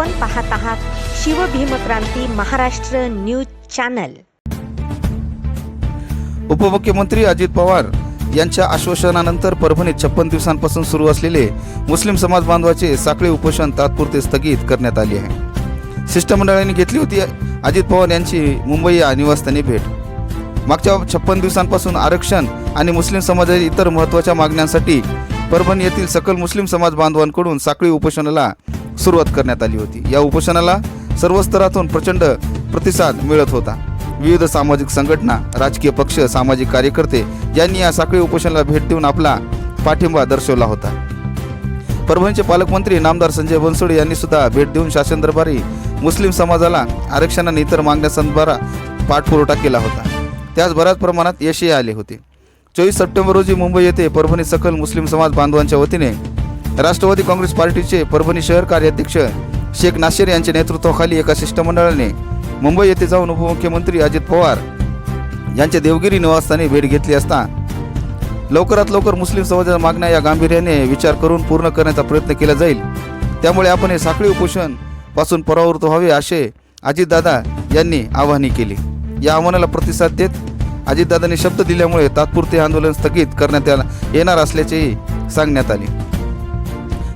आपण पाहत आहात शिवभीमक्रांती महाराष्ट्र न्यूज चॅनल. उपमुख्यमंत्री अजित पवार यांच्या आश्वासनानंतर परभणीत छप्पन दिवसांपासून सुरू असलेले मुस्लिम समाज बांधवाचे साखळी उपोषण तात्पुरते स्थगित करण्यात आले आहे. शिष्टमंडळाने घेतली होती अजित पवार यांची मुंबई या निवासस्थानी भेट. मागच्या छप्पन दिवसांपासून आरक्षण आणि मुस्लिम समाजाच्या इतर महत्त्वाच्या मागण्यांसाठी परभणी येथील सकल मुस्लिम समाज बांधवांकडून साखळी उपोषणाला सुरुवात करण्यात आली होती. या उपोषणाला सर्व स्तरातून प्रचंड प्रतिसाद मिळत होता. विविध सामाजिक संघटना राजकीय पक्ष सामाजिक कार्यकर्ते यांनी या साखळी उपोषणाला भेट देऊन आपला पाठिंबा दर्शवला होता. परभणीचे पालकमंत्री नामदार संजय बनसोडे यांनी सुद्धा भेट देऊन शासन दरबारी मुस्लिम समाजाला आरक्षणाने इतर मागण्यासंदर्भात पाठपुरवठा केला होता. त्याच बऱ्याच प्रमाणात यशही आले होते. चोवीस सप्टेंबर रोजी मुंबई येथे परभणी सकल मुस्लिम समाज बांधवांच्या वतीने राष्ट्रवादी काँग्रेस पार्टीचे परभणी शहर कार्याध्यक्ष शेख नाशिर यांच्या नेतृत्वाखाली एका शिष्टमंडळाने मुंबई येथे जाऊन उपमुख्यमंत्री अजित पवार यांच्या देवगिरी निवासस्थानी भेट घेतली असता लवकरात लवकर मुस्लिम समाजाच्या मागण्या या गांभीर्याने विचार करून पूर्ण करण्याचा प्रयत्न केला जाईल. त्यामुळे आपण हे साखळी उपोषणपासून परावृत्त व्हावे असे अजितदादा यांनी आवाहनी केली. या आव्हानाला प्रतिसाद देत अजितदादांनी शब्द दिल्यामुळे तात्पुरते आंदोलन स्थगित करण्यात येणार असल्याचेही सांगण्यात आले.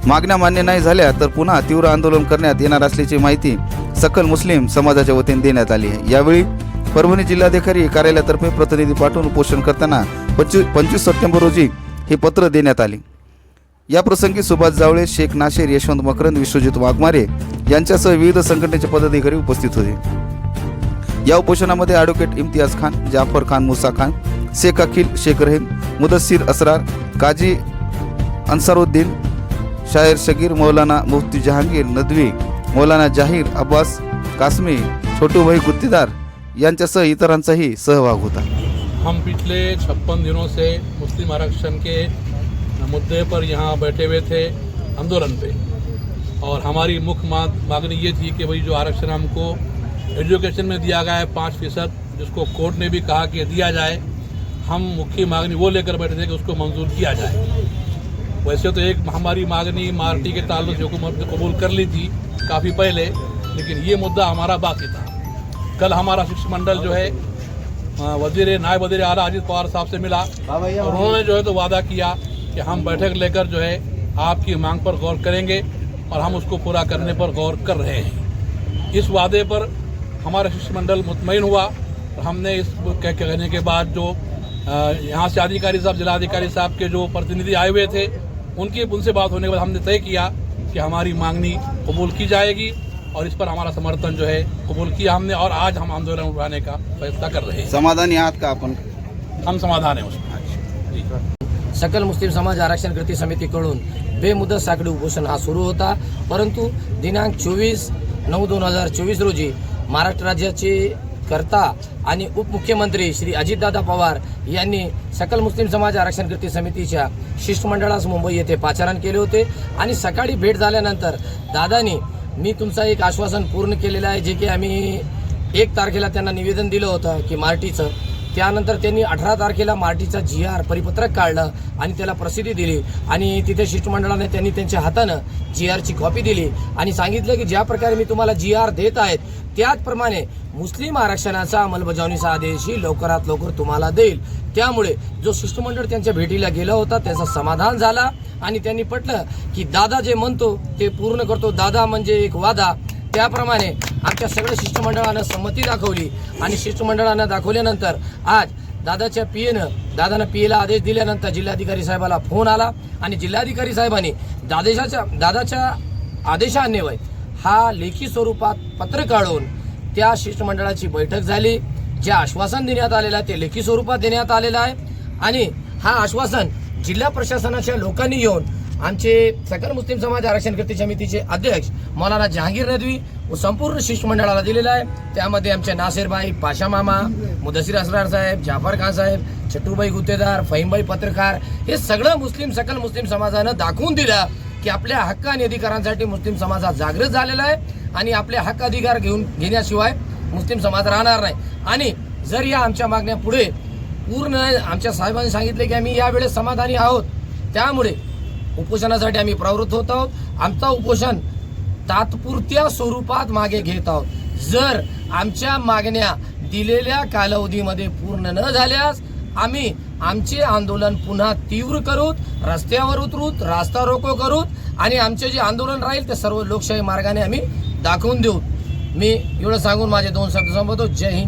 मागण्या मान्य नाही झाल्या तर पुन्हा तीव्र आंदोलन करण्यात येणार असल्याची माहिती सकल मुस्लिम समाजाच्या वतीने देण्यात आली आहे. यावेळी परभणी जिल्हाधिकारी कार्यालयातर्फे प्रतिनिधी पाठवून उपोषण करताना पंचवीस पंचवीस सप्टेंबर रोजी हे पत्र देण्यात आले. या प्रसंगी सुभाष जावळे शेख नाशेर यशवंत मकरंद विश्वजित वाघमारे यांच्यासह विविध संघटनेचे पदाधिकारी उपस्थित होते. या उपोषणामध्ये ॲडव्होकेट इम्तियाज खान जाफर खान मुसा खान शेख अखिल शेख रहीम मुदस्सीर असरार काजी अन्सारुद्दीन शायर शगीर मौलाना मुफ्ती जहांगीर नदवी मौलाना जाहीर अब्बास कासमी छोटूभाई गुत्तीदार यांच्यासह इतरांचाही सहभाग होता. हम पिछले छप्पन दिनों से मुस्लिम आरक्षण के मुद्दे पर यहाँ बैठे हुए थे आंदोलन पे। और हमारी मुख्य मांगनी ये थी कि भाई जो आरक्षण हमको एजुकेशन में दिया गया है पाँच फीसद जिसको कोर्ट ने भी कहा कि दिया जाए हम मुख्य मांगनी वो लेकर बैठे थे कि उसको मंजूर किया जाए। वैसे तो एक हमारी मांगनी मार्टी के ताल्लुक हुकूमत ने कबूल कर ली थी काफ़ी पहले लेकिन ये मुद्दा हमारा बाकी था। कल हमारा शिष्टमंडल जो है वज़ीर नायब वज़ीर आला अजीत पवार साहब से मिला। और उन्होंने जो है तो वादा किया कि हम बैठक लेकर जो है आपकी मांग पर गौर करेंगे और हम उसको पूरा करने पर गौर कर रहे हैं। इस वादे पर हमारा शिष्टमंडल मुतमिन हुआ हमने इस कह- कहने के बाद जो यहाँ से अधिकारी साहब जिलाधिकारी साहब के जो प्रतिनिधि आए हुए थे उनकी उनसे बात होने के बाद हमने तय किया कि हमारी मांगनी कबूल की जाएगी और इस पर हमारा समर्थन जो है कबूल किया हमने और आज हम आंदोलन उठाने का फैसला कर रहे हैं। समाधानी आहात का आपण हम समाधान है उसमें। सकल मुस्लिम समाज आरक्षण कृती समितीकडून बेमुदत साखळी उपोषण हा सुरू होता परंतु दिनांक चोवीस नऊ दोन हज़ार चोवीस रोजी महाराष्ट्र राज्याचे कर्ता आणि उपमुख्यमंत्री श्री अजितदादा पवार यांनी सकल मुस्लिम समाज आरक्षण कृती समितीच्या शिष्टमंडळास मुंबई येथे पाचारण केले होते. आणि सकाळी भेट झाल्यानंतर दादानी मी तुमचं एक आश्वासन पूर्ण केलेलं आहे जे की आम्ही एक तारखेला त्यांना निवेदन दिलं होतं की मार्टीचं त्यानंतर त्यांनी अठरा तारखेला मार्टीचा जी आर परिपत्रक काढलं आणि त्याला प्रसिद्धी दिली. आणि तिथे शिष्टमंडळाने त्यांनी त्यांच्या हातानं जी आरची कॉपी दिली. आणि सांगितलं की ज्या प्रकारे मी तुम्हाला जी आर देत आहेत त्याचप्रमाणे मुस्लिम आरक्षणाचा अंमलबजावणीचा आदेशही लवकरात लवकर तुम्हाला देईल. त्यामुळे जो शिष्टमंडळ त्यांच्या भेटीला गेला होता त्याचं समाधान झाला. आणि त्यांनी पटलं की दादा जे म्हणतो ते पूर्ण करतो. दादा म्हणजे एक वादा. त्याप्रमाणे आमच्या सगळ्या शिष्टमंडळानं संमती दाखवली आणि शिष्टमंडळानं दाखवल्यानंतर आज दादाच्या पी एनं दादानं पीएला आदेश दिल्यानंतर जिल्हाधिकारी साहेबाला फोन आला आणि जिल्हाधिकारी साहेबांनी दादेशाच्या दादाच्या आदेशान्वय हा लेखी स्वरूपात पत्र काढून त्या शिष्टमंडळाची बैठक झाली. जे आश्वासन देण्यात आलेलं आहे ते लेखी स्वरूपात देण्यात आलेलं आहे. आणि हा आश्वासन जिल्हा प्रशासनाच्या लोकांनी येऊन आमचे सकल मुस्लिम समाज आरक्षण कृती समितीचे अध्यक्ष मौलाना जहांगीर नदवी व संपूर्ण शिष्टमंडळाला दिलेला आहे. त्यामध्ये आमचे नासिरबाई पाशा मामा मुदसीर असरार साहेब जाफर खान साहेब छट्टूबाई गुत्तेदार फहीमबाई पत्रकार हे सगळं मुस्लिम सकल मुस्लिम समाजानं दाखवून दिलं की आपल्या हक्क आणि अधिकारांसाठी मुस्लिम समाज हा जागृत झालेला आहे आणि आपले हक्क अधिकार घेऊन घेण्याशिवाय मुस्लिम समाज राहणार नाही. आणि जर या आमच्या मागण्या पुढे पूर्ण आमच्या साहेबांनी सांगितले की आम्ही यावेळेस समाधानी आहोत त्यामुळे उपोषणासाठी आम्ही प्रवृत्त होत आहोत. आमचा उपोषण तात्पुरत्या स्वरूपात मागे घेत आहोत. जर आमच्या मागण्या दिलेल्या कालावधीमध्ये पूर्ण न झाल्यास आम्ही आमचे आंदोलन पुन्हा तीव्र करूत रस्त्यावर उतरूत रास्ता रोको करूत आणि आमचे जे आंदोलन राहील ते सर्व लोकशाही मार्गाने आम्ही दाखवून देऊ. मी एवढं सांगून माझे दोन शब्द संपवतो. जय हिंद.